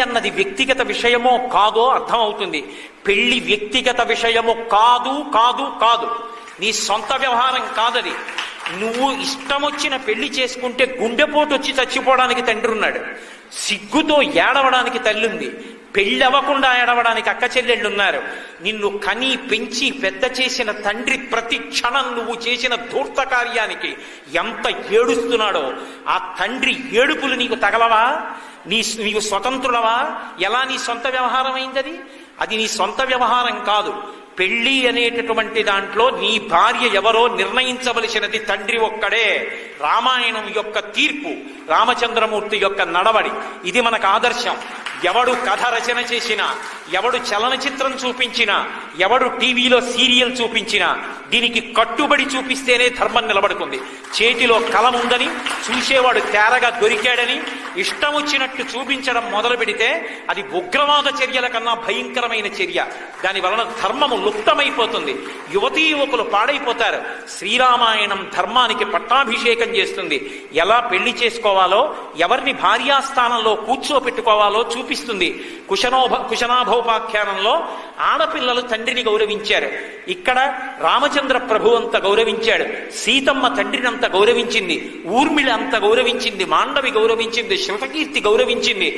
అన్నది వ్యక్తిగత విషయమో కాదో అర్థమవుతుంది. పెళ్ళి వ్యక్తిగత విషయము కాదు కాదు కాదు. నీ సొంత వ్యవహారం కాదది. నువ్వు ఇష్టం వచ్చిన పెళ్ళి చేసుకుంటే గుండెపోటు వచ్చి చచ్చిపోవడానికి తండ్రి ఉన్నాడు సిగ్గుతో ఏడవడానికి తల్లి ఉంది పెళ్ళి అవ్వకుండా ఏడవడానికి అక్క చెల్లెళ్ళు ఉన్నారు నిన్ను కని పెంచి పెద్ద చేసిన తండ్రి ప్రతి క్షణం నువ్వు చేసిన ధూర్త కార్యానికి ఎంత ఏడుస్తున్నాడో. ఆ తండ్రి ఏడుపులు నీకు తగలవా? నీ నీకు స్వతంత్రులవా? ఎలా నీ సొంత వ్యవహారం అయిందది అది నీ సొంత వ్యవహారం కాదు. పెళ్ళి అనేటటువంటి దాంట్లో నీ భార్య ఎవరో నిర్ణయించవలసినది తండ్రి ఒక్కడే. రామాయణం యొక్క తీర్పు రామచంద్రమూర్తి యొక్క నడవడి. ఇది మనకు ఆదర్శం. ఎవడు కథ రచన చేసినా ఎవడు చలనచిత్రం చూపించినా ఎవడు టీవీలో సీరియల్ చూపించినా దీనికి కట్టుబడి చూపిస్తేనే ధర్మం నిలబడుతుంది. చేతిలో కలం ఉందని చూసేవాడు తేరగా దొరికాడని ఇష్టం వచ్చినట్టు చూపించడం మొదలు పెడితే అది ఉగ్రవాద చర్యల కన్నా భయంకరమైన చర్య. దాని వలన ధర్మము లుప్తమైపోతుంది. యువతీ యువకులు పాడైపోతారు. శ్రీరామాయణం ధర్మానికి పట్టాభిషేకం చేస్తుంది. ఎలా పెళ్ళి చేసుకోవాలో ఎవరిని భార్యాస్థానంలో కూర్చోపెట్టుకోవాలో చూపిస్తుంది. కుశనోభ కుశనాభోపాఖ్యానంలో ఆడపిల్లలు తండ్రిని గౌరవించారు. ఇక్కడ రామచంద్ర ప్రభు అంత గౌరవించాడు. సీతమ్మ తండ్రిని అంత గౌరవించింది. ఊర్మిళ అంత గౌరవించింది. మాండవి గౌరవించింది. శృతకీర్తి గౌరవించింది.